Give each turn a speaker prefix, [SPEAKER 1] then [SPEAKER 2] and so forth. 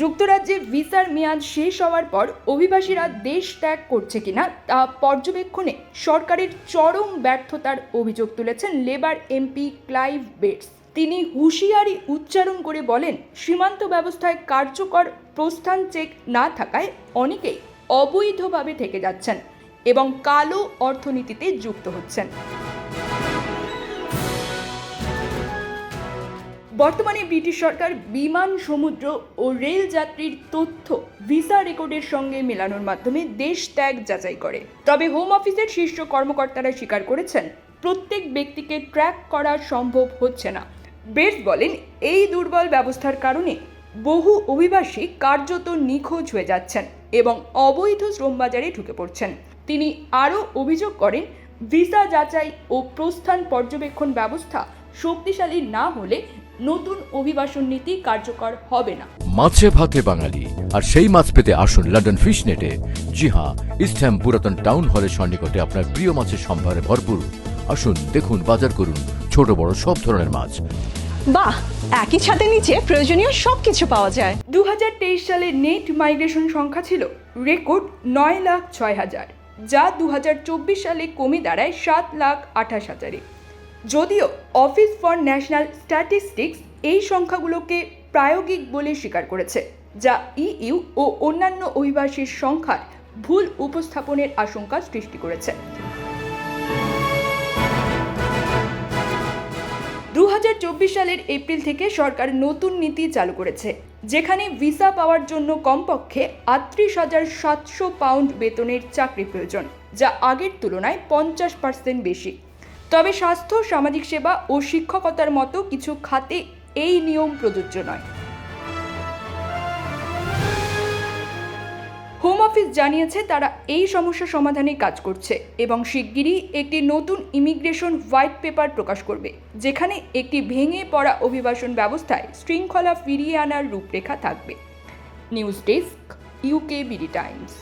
[SPEAKER 1] যুক্তরাজ্যে ভিসার মেয়াদ শেষ হওয়ার পর অভিবাসীরা দেশ ত্যাগ করছে কিনা তা পর্যবেক্ষণে সরকারের চরম ব্যর্থতার অভিযোগ তুলেছেন লেবার এমপি ক্লাইভ বেটস। তিনি হুঁশিয়ারি উচ্চারণ করে বলেন, সীমান্ত ব্যবস্থায় কার্যকর প্রস্থান চেক না থাকায় অনেকেই অবৈধভাবে থেকে যাচ্ছেন এবং কালো অর্থনীতিতে যুক্ত হচ্ছেন। বর্তমানে ব্রিটিশ সরকার বিমান, সমুদ্র ও রেল যাত্রীর তথ্য, ভিসা রেকর্ডের সঙ্গে মেলানোর মাধ্যমে দেশ ত্যাগ যাচাই করে। তবে হোম অফিসের শীর্ষ কর্মকর্তারা স্বীকার করেছেন, প্রত্যেক ব্যক্তিকে ট্র্যাক করা সম্ভব হচ্ছে না। বেটস বলেন, এই দুর্বল ব্যবস্থার কারণে বহু অভিবাসী কার্যত নিখোঁজ হয়ে যাচ্ছেন এবং অবৈধ শ্রমবাজারে ঢুকে পড়ছেন। তিনি আরও অভিযোগ করেন, ভিসা যাচাই ও প্রস্থান পর্যবেক্ষণ ব্যবস্থা শক্তিশালী না হলে নতুন অভিবাসন নীতি কার্যকর হবে না।
[SPEAKER 2] মাছে ভাতে বাঙালি আর সেই মাছ পেতে আসুন লন্ডন ফিশ নেটে জি হ্যাঁ ইস্টহ্যাম পুরাতন টাউন হলের সন্নিকটে আপনার প্রিয় মাছের সম্ভারে ভরপুর। আসুন দেখুন বাজার করুন ছোট বড় সব ধরনের মাছ।
[SPEAKER 3] বাহ একই ছাদের নিচে প্রয়োজনীয় সবকিছু পাওয়া যায়।
[SPEAKER 1] দু হাজার তেইশ সালে নেট মাইগ্রেশন সংখ্যা ছিল রেকর্ড নয় লাখ ছয় হাজার যা দু হাজার চব্বিশ সালে কমে দাঁড়ায় সাত লাখ আঠাশ হাজারে। যদিও অফিস ফর ন্যাশনাল স্ট্যাটিস্টিক্স এই সংখ্যাগুলোকে প্রায়োগিক বলে স্বীকার করেছে, যা ইইউ ও অন্যান্য অভিবাসীর সংখ্যার ভুল উপস্থাপনের আশঙ্কা সৃষ্টি করেছে। দু হাজার চব্বিশ সালের এপ্রিল থেকে সরকার নতুন নীতি চালু করেছে, যেখানে ভিসা পাওয়ার জন্য কমপক্ষে আটত্রিশ হাজার সাতশো পাউন্ড বেতনের চাকরি প্রয়োজন, যা আগের তুলনায় পঞ্চাশ পার্সেন্ট বেশি। তবে স্বাস্থ্য, সামাজিক সেবা ও শিক্ষকতার মতো কিছু খাতে এই নিয়ম প্রযোজ্য নয়। হোম অফিস জানিয়েছে তারা এই সমস্যা সমাধানে কাজ করছে এবং শিগগিরই একটি নতুন ইমিগ্রেশন হোয়াইট পেপার প্রকাশ করবে, যেখানে একটি ভেঙে পড়া অভিবাসন ব্যবস্থায় শৃঙ্খলা ফিরিয়ে আনার রূপরেখা থাকবে। News desk UK BD Times